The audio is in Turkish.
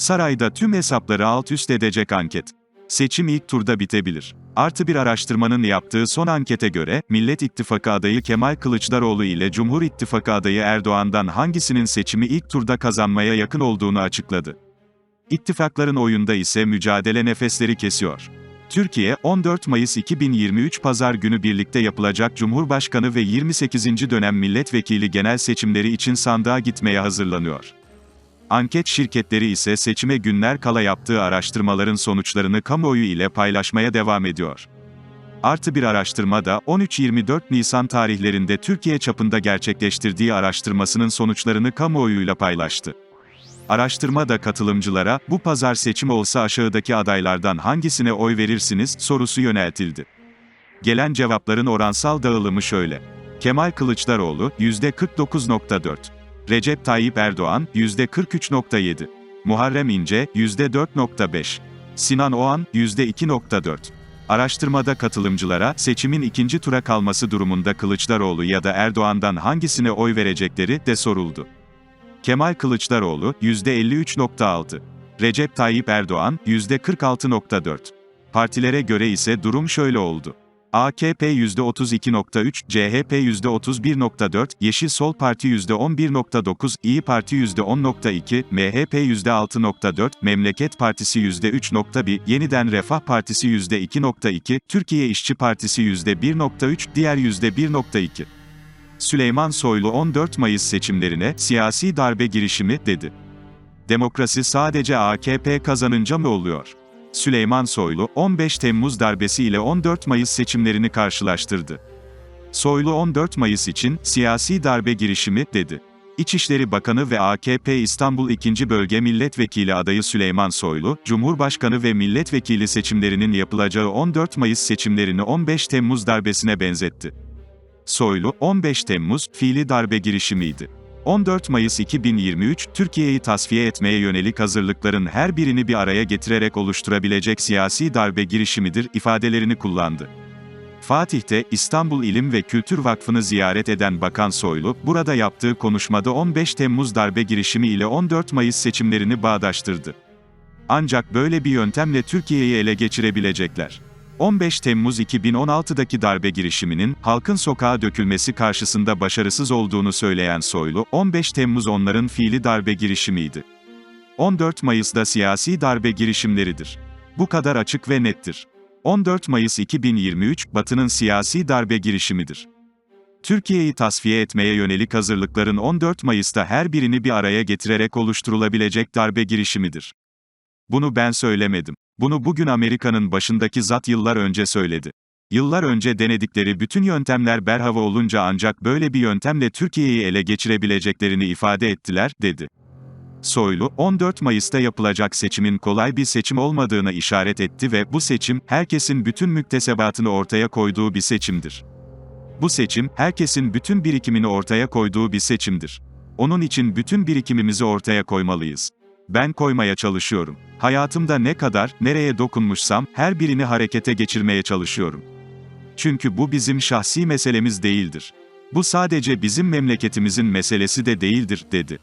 Sarayda tüm hesapları alt üst edecek anket. Seçim ilk turda bitebilir. Artı bir araştırmanın yaptığı son ankete göre, Millet İttifakı adayı Kemal Kılıçdaroğlu ile Cumhur İttifakı adayı Erdoğan'dan hangisinin seçimi ilk turda kazanmaya yakın olduğunu açıkladı. İttifakların oyunda ise mücadele nefesleri kesiyor. Türkiye, 14 Mayıs 2023 Pazar günü birlikte yapılacak Cumhurbaşkanı ve 28. dönem milletvekili genel seçimleri için sandığa gitmeye hazırlanıyor. Anket şirketleri ise seçime günler kala yaptığı araştırmaların sonuçlarını kamuoyu ile paylaşmaya devam ediyor. Artı bir araştırma da 13-24 Nisan tarihlerinde Türkiye çapında gerçekleştirdiği araştırmasının sonuçlarını kamuoyuyla paylaştı. Araştırma da katılımcılara, bu pazar seçim olsa aşağıdaki adaylardan hangisine oy verirsiniz, sorusu yöneltildi. Gelen cevapların oransal dağılımı şöyle. Kemal Kılıçdaroğlu, %49.4. Recep Tayyip Erdoğan, %43.7. Muharrem İnce, %4.5. Sinan Oğan, %2.4. Araştırmada katılımcılara, seçimin ikinci tura kalması durumunda Kılıçdaroğlu ya da Erdoğan'dan hangisine oy verecekleri de soruldu. Kemal Kılıçdaroğlu, %53.6. Recep Tayyip Erdoğan, %46.4. Partilere göre ise durum şöyle oldu. AKP %32.3, CHP %31.4, Yeşil Sol Parti %11.9, İyi Parti %10.2, MHP %6.4, Memleket Partisi %3.1, Yeniden Refah Partisi %2.2, Türkiye İşçi Partisi %1.3, diğer %1.2. Süleyman Soylu 14 Mayıs seçimlerine siyasi darbe girişimi dedi. Demokrasi sadece AKP kazanınca mı oluyor? Süleyman Soylu 15 Temmuz darbesi ile 14 Mayıs seçimlerini karşılaştırdı. Soylu 14 Mayıs için siyasi darbe girişimi dedi. İçişleri Bakanı ve AKP İstanbul 2. Bölge Milletvekili adayı Süleyman Soylu, Cumhurbaşkanı ve milletvekili seçimlerinin yapılacağı 14 Mayıs seçimlerini 15 Temmuz darbesine benzetti. Soylu, 15 Temmuz, fiili darbe girişimiydi. 14 Mayıs 2023, Türkiye'yi tasfiye etmeye yönelik hazırlıkların her birini bir araya getirerek oluşturabilecek siyasi darbe girişimidir ifadelerini kullandı. Fatih'te İstanbul İlim ve Kültür Vakfı'nı ziyaret eden Bakan Soylu, burada yaptığı konuşmada 15 Temmuz darbe girişimi ile 14 Mayıs seçimlerini bağdaştırdı. Ancak böyle bir yöntemle Türkiye'yi ele geçirebilecekler. 15 Temmuz 2016'daki darbe girişiminin, halkın sokağa dökülmesi karşısında başarısız olduğunu söyleyen Soylu, 15 Temmuz onların fiili darbe girişimiydi. 14 Mayıs'da siyasi darbe girişimleridir. Bu kadar açık ve nettir. 14 Mayıs 2023, Batı'nın siyasi darbe girişimidir. Türkiye'yi tasfiye etmeye yönelik hazırlıkların 14 Mayıs'ta her birini bir araya getirerek oluşturulabilecek darbe girişimidir. Bunu ben söylemedim. Bunu bugün Amerika'nın başındaki zat yıllar önce söyledi. Yıllar önce denedikleri bütün yöntemler berhava olunca ancak böyle bir yöntemle Türkiye'yi ele geçirebileceklerini ifade ettiler, dedi. Soylu, 14 Mayıs'ta yapılacak seçimin kolay bir seçim olmadığına işaret etti ve bu seçim, herkesin bütün müktesebatını ortaya koyduğu bir seçimdir. Bu seçim, herkesin bütün birikimini ortaya koyduğu bir seçimdir. Onun için bütün birikimimizi ortaya koymalıyız. Ben koymaya çalışıyorum. Hayatımda ne kadar, nereye dokunmuşsam, her birini harekete geçirmeye çalışıyorum. Çünkü bu bizim şahsi meselemiz değildir. Bu sadece bizim memleketimizin meselesi de değildir, dedi.